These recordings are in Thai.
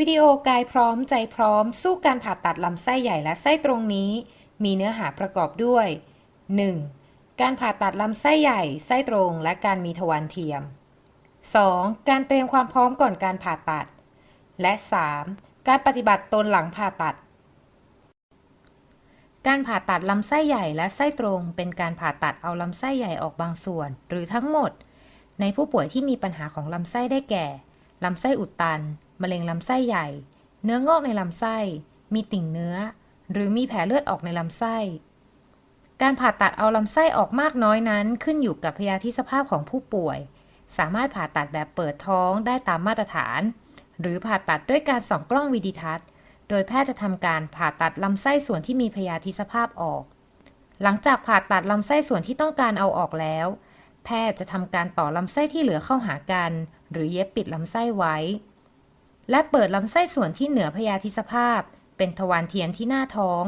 วิดีโอกายพร้อมใจพร้อม สู้การผ่าตัดลำไส้ใหญ่และไส้ตรงนี้ มีเนื้อหาประกอบด้วย 1. การผ่าตัดลำไส้ใหญ่ ไส้ตรงและการมีทวารเทียม 2. การเตรียมความพร้อมก่อนการผ่าตัด และ 3. การปฏิบัติตนหลังผ่าตัด การผ่าตัดลำไส้ใหญ่และไส้ตรง เป็นการผ่าตัดเอาลำไส้ใหญ่ออกบางส่วน หรือทั้งหมด ในผู้ป่วยที่มีปัญหาของลำไส้ได้แก่ลำไส้อุดตัน มะเร็งลำไส้ใหญ่ เนื้องอกในลำไส้ มีติ่งเนื้อ หรือมีแผลเลือดออกในลำไส้ การผ่าตัดเอาลำไส้ออกมากน้อยนั้นขึ้นอยู่กับพยาธิสภาพของผู้ป่วย สามารถผ่าตัดแบบเปิดท้องได้ตามมาตรฐาน หรือผ่าตัดด้วยการส่องกล้องวิดีทัศน์ โดยแพทย์จะทำการผ่าตัดลำไส้ส่วนที่มีพยาธิสภาพออก หลังจากผ่าตัดลำไส้ส่วนที่ต้องการเอาออกแล้ว แพทย์จะทำการต่อลำไส้ที่เหลือเข้าหากัน หรือเย็บปิดลำไส้ไว้ และเปิดลำไส้ส่วนที่เหนือพยาธิสภาพ เป็นทวารเทียมที่หน้าท้อง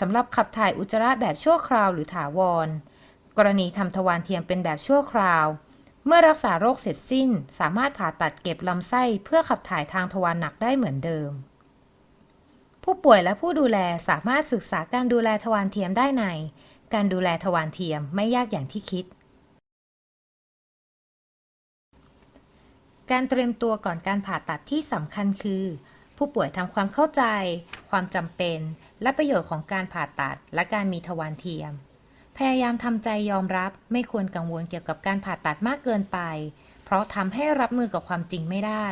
สำหรับขับถ่ายอุจจาระแบบชั่วคราวหรือถาวร กรณีทำทวารเทียมเป็นแบบชั่วคราว เมื่อรักษาโรคเสร็จสิ้น สามารถผ่าตัดเก็บลำไส้เพื่อขับถ่ายทางทวารหนักได้เหมือนเดิม ผู้ป่วยและผู้ดูแลสามารถศึกษาการดูแลทวารเทียมได้ใน การดูแลทวารเทียมไม่ยากอย่างที่คิด การเตรียมตัวก่อนการผ่าตัดที่สำคัญคือ ผู้ป่วยทำความเข้าใจ ความจำเป็น และประโยชน์ของการผ่าตัด และการมีทวารเทียม พยายามทำใจยอมรับ ไม่ควรกังวลเกี่ยวกับการผ่าตัดมากเกินไป เพราะทำให้รับมือกับความจริงไม่ได้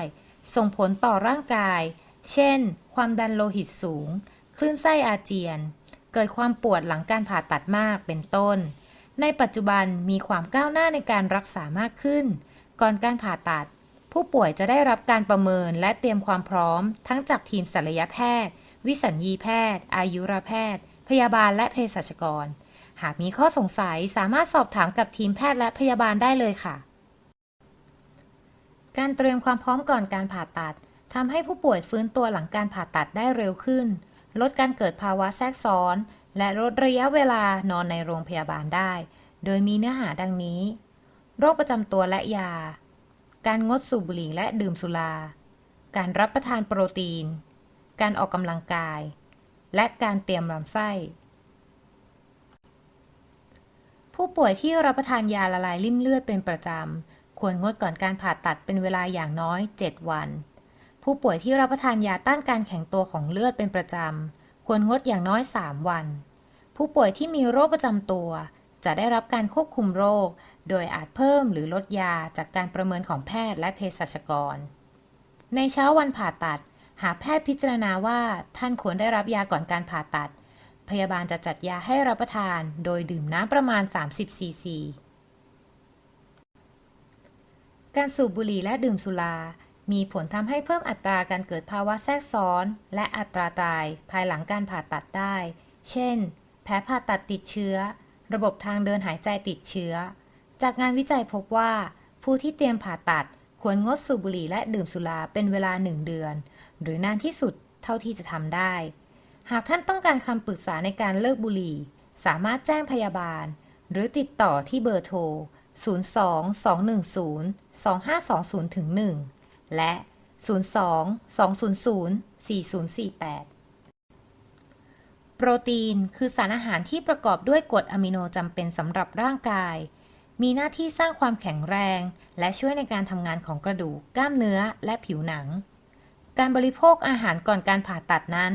ส่งผลต่อร่างกาย เช่น ความดันโลหิตสูง คลื่นไส้อาเจียน เกิดความปวดหลังการผ่าตัดมากเป็นต้น ในปัจจุบันมีความก้าวหน้าในการรักษามากขึ้น ก่อนการผ่าตัด ผู้ป่วยจะได้รับการประเมินและเตรียมความพร้อม ทั้งจากทีมศัลยแพทย์ วิสัญญีแพทย์ อายุรแพทย์ พยาบาลและเภสัชกร หากมีข้อสงสัยสามารถสอบถามกับทีมแพทย์และพยาบาลได้เลยค่ะ การเตรียมความพร้อมก่อนการผ่าตัดทำให้ผู้ป่วยฟื้นตัวหลังการผ่าตัดได้เร็วขึ้น ลดการเกิดภาวะแทรกซ้อน และลดระยะเวลานอนในโรงพยาบาลได้ โดยมีเนื้อหาดังนี้ โรคประจำตัวและยา การงดสูบบุหรี่และดื่มสุรา การรับประทานโปรตีน การออกกำลังกาย และการเตรียมลำไส้ ผู้ป่วยที่รับประทานยาละลายริ่มเลือดเป็นประจำ ควรงดก่อนการผ่าตัดเป็นเวลาอย่างน้อย 7 วัน ผู้ป่วยที่รับประทานยาต้านการแข็งตัวของเลือดเป็นประจำ ควรงดอย่างน้อย 3 วัน ผู้ป่วยที่มีโรคประจำตัว จะได้รับการควบคุมโรค โดยอาจเพิ่มหรือลดยาจากการประเมินของแพทย์และเภสัชกร ในเช้าวันผ่าตัด หากแพทย์พิจารณาว่าท่านควรได้รับยาก่อนการผ่าตัด พยาบาลจะจัดยาให้รับประทาน โดยดื่มน้ำประมาณ 30 ซีซี การสูบบุหรี่และดื่มสุรามีผลทำให้เพิ่มอัตราการเกิดภาวะแทรกซ้อน และอัตราตายภายหลังการผ่าตัดได้ เช่น แผลผ่าตัดติดเชื้อ ระบบทางเดินหายใจติดเชื้อ จากงานวิจัยพบว่า ผู้ที่เตรียมผ่าตัดควรงดสูบบุหรี่และดื่มสุราเป็นเวลา1เดือน หรือนานที่สุดเท่าที่จะทำได้ หากท่านต้องการคำปรึกษาในการเลิกบุหรี่ สามารถแจ้งพยาบาล หรือติดต่อที่เบอร์โทร 022102520-1 และ 02 200 4048 โปรตีนคือสารอาหารที่ประกอบด้วยกรดอะมิโนจำเป็นสำหรับร่างกาย มีหน้าที่สร้างความแข็งแรง และช่วยในการทำงานของกระดูก กล้ามเนื้อ และผิวหนัง การบริโภคอาหารก่อนการผ่าตัดนั้น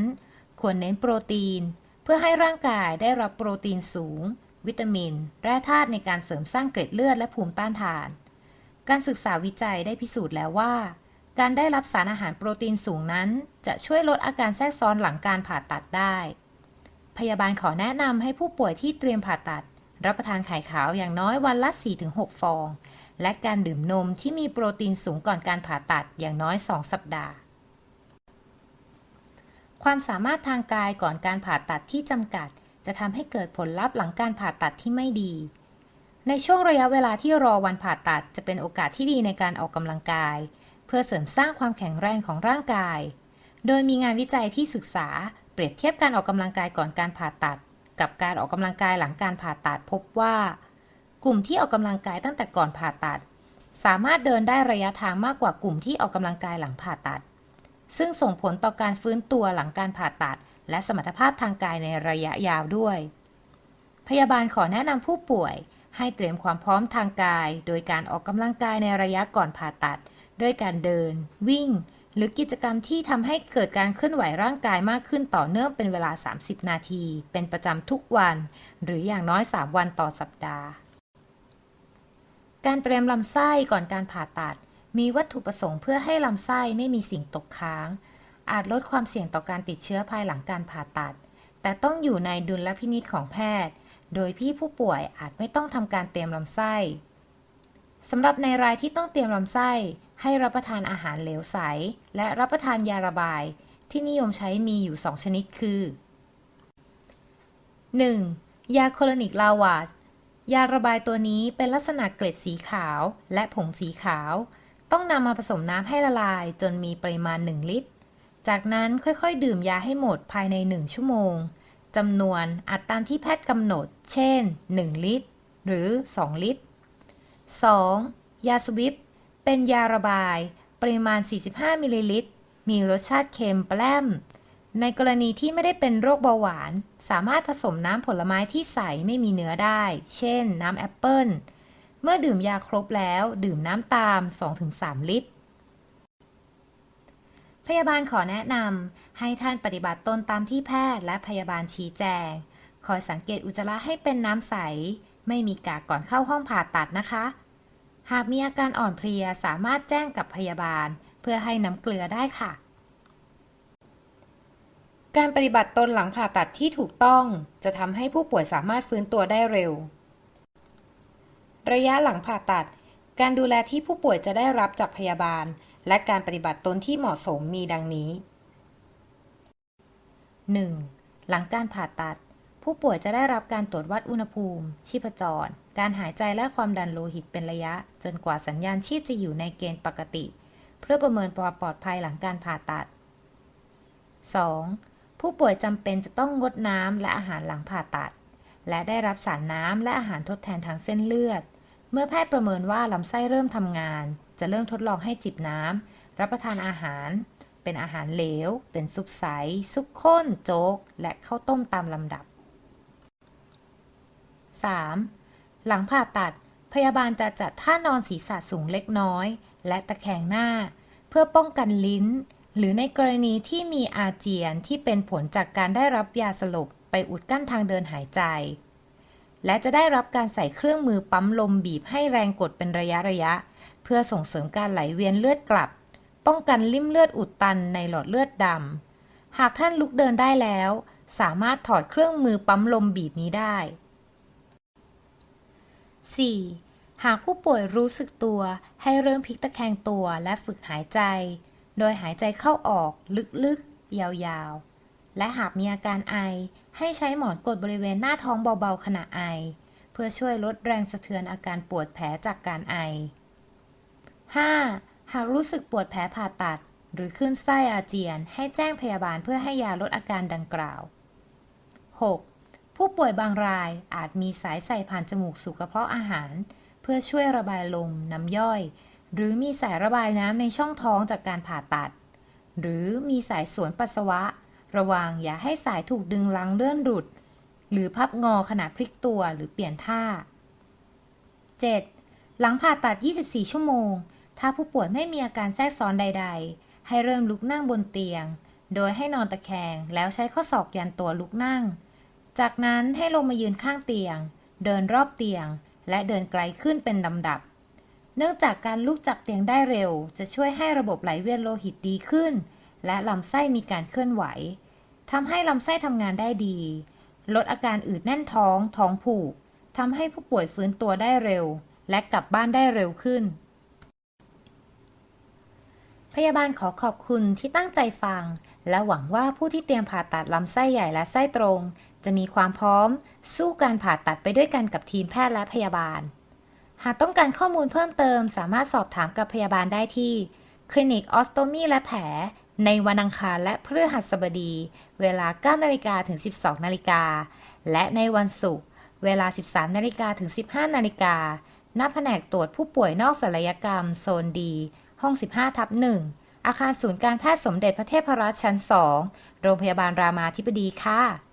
ควรเน้นโปรตีน เพื่อให้ร่างกายได้รับโปรตีนสูง วิตามิน แร่ธาตุในการเสริมสร้างเกล็ดเลือดและภูมิต้านทาน การศึกษาวิจัยได้พิสูจน์แล้วว่า การได้รับสารอาหารโปรตีนสูงนั้น จะช่วยลดอาการแทรกซ้อนหลังการผ่าตัดได้ พยาบาลขอแนะนำให้ผู้ป่วยที่เตรียมผ่าตัด รับประทานไข่ขาวอย่างน้อยวันละ 4-6 ฟอง และการดื่มนมที่มีโปรตีนสูงก่อนการผ่าตัดอย่างน้อย 2 สัปดาห์ ความสามารถทางกายก่อนการผ่าตัดที่จำกัด จะทำให้เกิดผลลัพธ์หลังการผ่าตัดที่ไม่ดี ในช่วงระยะเวลาที่รอวันผ่าตัดจะเป็นโอกาสที่ดีในการออกกำลังกาย เพื่อเสริมสร้างความแข็งแรงของร่างกาย โดยมีงานวิจัยที่ศึกษาเปรียบเทียบการออกกำลังกายก่อนการผ่าตัด กับการออกกำลังกายหลังการผ่าตัดพบว่า กลุ่มที่ออกกำลังกายตั้งแต่ก่อนผ่าตัด สามารถเดินได้ระยะทางมากกว่ากลุ่มที่ออกกำลังกายหลังผ่าตัด ซึ่งส่งผลต่อการฟื้นตัวหลังการผ่าตัด และสมรรถภาพทางกายในระยะยาวด้วย พยาบาลขอแนะนำผู้ป่วยให้เตรียมความพร้อมทางกาย โดยการออกกำลังกายในระยะก่อนผ่าตัด ด้วยการเดิน วิ่ง หรือกิจกรรมที่ทำให้เกิดการเคลื่อนไหวร่างกายมากขึ้นต่อเนื่องเป็นเวลา 30 นาที เป็นประจำทุกวัน หรืออย่างน้อย 3 วันต่อสัปดาห์ การเตรียมลำไส้ก่อนการผ่าตัด มีวัตถุประสงค์เพื่อให้ลำไส้ไม่มีสิ่งตกค้าง อาจลดความเสี่ยงต่อการติดเชื้อภายหลังการผ่าตัด แต่ต้องอยู่ในดุลพินิจของแพทย์ โดยพี่ผู้ป่วยอาจไม่ต้องทำการเตรียมลำไส้สำหรับในรายที่ต้องเตรียมลำไส้ ให้รับประทานอาหารเหลวใส และรับประทานยาระบาย ที่นิยมใช้มีอยู่ 2 ชนิดคือ 1. ยาโคลนิกลาวาจยาระบายตัวนี้เป็นลักษณะเกล็ดสีขาวและผงสีขาว ต้องนำมาผสมน้ำให้ละลายจนมีปริมาณ 1 ลิตร จากนั้นค่อยๆ ดื่มยาให้หมดภายใน 1 ชั่วโมงจำนวนอัดตามที่แพทย์กำหนด เช่น 1 ลิตร หรือ 2 ลิตร 2. ยาสวิป เป็นยาระบาย ปริมาณ 45 มิลลิลิตร มีรสชาติเค็มแปร่มในกรณีที่ไม่ได้เป็นโรคเบาหวาน สามารถผสมน้ำผลไม้ที่ใสไม่มีเนื้อได้ เช่น น้ำแอปเปิลเมื่อดื่มยาครบแล้ว ดื่มน้ำตาม 2-3 ลิตร พยาบาลขอแนะนำให้ท่านปฏิบัติตนตามที่แพทย์และพยาบาลชี้แจง คอยสังเกตอุจจาระให้เป็นน้ำใส ไม่มีกากก่อนเข้าห้องผ่าตัดนะคะ หากมีอาการอ่อนเพลียสามารถแจ้งกับพยาบาล เพื่อให้น้ำเกลือได้ค่ะ การปฏิบัติตนหลังผ่าตัดที่ถูกต้อง จะทำให้ผู้ป่วยสามารถฟื้นตัวได้เร็ว ระยะหลังผ่าตัด การดูแลที่ผู้ป่วยจะได้รับจากพยาบาล และการปฏิบัติตนที่เหมาะสมมีดังนี้ 1. หลังการผ่าตัด ผู้ป่วยจะได้รับการตรวจวัดอุณหภูมิ ชีพจร การหายใจและความดันโลหิตเป็นระยะ จนกว่าสัญญาณชีพจะอยู่ในเกณฑ์ปกติ เพื่อประเมินความปลอดภัยหลังการผ่าตัด 2. ผู้ป่วยจำเป็นจะต้องงดน้ำและอาหารหลังผ่าตัด และได้รับสารน้ำและอาหารทดแทนทางเส้นเลือด เมื่อแพทย์ประเมินว่าลำไส้เริ่มทำงาน จะเริ่มทดลองให้จิบน้ำรับประทานอาหาร เป็นอาหารเหลว เป็นซุปใสซุปข้นโจ๊ก และข้าวต้มตามลำดับ 3. หลังผ่าตัด พยาบาลจะจัดท่านอนศีรษะสูงเล็กน้อย และตะแคงหน้า เพื่อป้องกันลิ้น หรือในกรณีที่มีอาเจียนที่เป็นผลจากการได้รับยาสลบไปอุดกั้นทางเดินหายใจ และจะได้รับการใส่เครื่องมือปั๊มลมบีบให้แรงกดเป็นระยะระยะ เพื่อส่งเสริมการไหลเวียนเลือดกลับ ป้องกันลิ่มเลือดอุดตันในหลอดเลือดดำหากท่านลุกเดินได้แล้ว สามารถถอดเครื่องมือปั๊มลมบีบนี้ได้ 4. หากผู้ป่วยรู้สึกตัวให้เริ่มพลิกตะแคงตัวและฝึกหายใจ โดยหายใจเข้าออกลึกๆ ยาวๆ และหากมีอาการไอ ให้ใช้หมอนกดบริเวณหน้าท้องเบาๆขณะไอ เพื่อช่วยลดแรงสะเทือนอาการปวดแผลจากการไอ 5. หากรู้สึกปวดแผลผ่าตัด หรือขึ้นไส้อาเจียน ให้แจ้งพยาบาลเพื่อให้ยาลดอาการดังกล่าว 6. ผู้ป่วยบางรายอาจมีสายใส่ผ่านจมูกสู่กระเพาะอาหาร เพื่อช่วยระบายลมน้ำย่อย หรือมีสายระบายน้ำในช่องท้องจากการผ่าตัด หรือมีสายสวนปัสสาวะ ระวังอย่าให้สายถูกดึงลังเลื่อนหลุด หรือพับงอขณะพลิกตัวหรือเปลี่ยนท่า 7. หลังผ่าตัด 24 ชั่วโมง ถ้าผู้ป่วยไม่มีอาการแทรกซ้อนใด ๆ ให้เริ่มลุกนั่งบนเตียง โดยให้นอนตะแคงแล้วใช้ข้อศอกยันตัวลุกนั่ง จากนั้นให้ลงมายืนข้างเตียง เดินรอบเตียง และเดินไกลขึ้นเป็นลำดับ เนื่องจากการลุกจากเตียงได้เร็ว จะช่วยให้ระบบไหลเวียนโลหิตดีขึ้น และลำไส้มีการเคลื่อนไหวทำให้ลำไส้ทำงานได้ดี ลดอาการอืดแน่นท้อง ท้องผูกทำให้ผู้ป่วยฟื้นตัวได้เร็ว และกลับบ้านได้เร็วขึ้น พยาบาลขอขอบคุณที่ตั้งใจฟัง และหวังว่าผู้ที่เตรียมผ่าตัดลำไส้ใหญ่และไส้ตรง จะมีความพร้อม สู้การผ่าตัดไปด้วยกันกับทีมแพทย์และพยาบาล หากต้องการข้อมูลเพิ่มเติม สามารถสอบถามกับพยาบาลได้ที่ คลินิกออสโตมีและแผล ในวันอังคารและพฤหัสบดี เวลา 9นาฬิกาถึง 12นาฬิกา และในวันศุกร์เวลา 13นาฬิกาถึง 15นาฬิกาณแผนกตรวจผู้ป่วยนอกศัลยกรรม โซนดี ห้อง 15ทับ1 อาคารศูนย์การแพทย์สมเด็จพระเทพรัตน์ชั้น 2 โรงพยาบาลรามาธิบดีค่ะ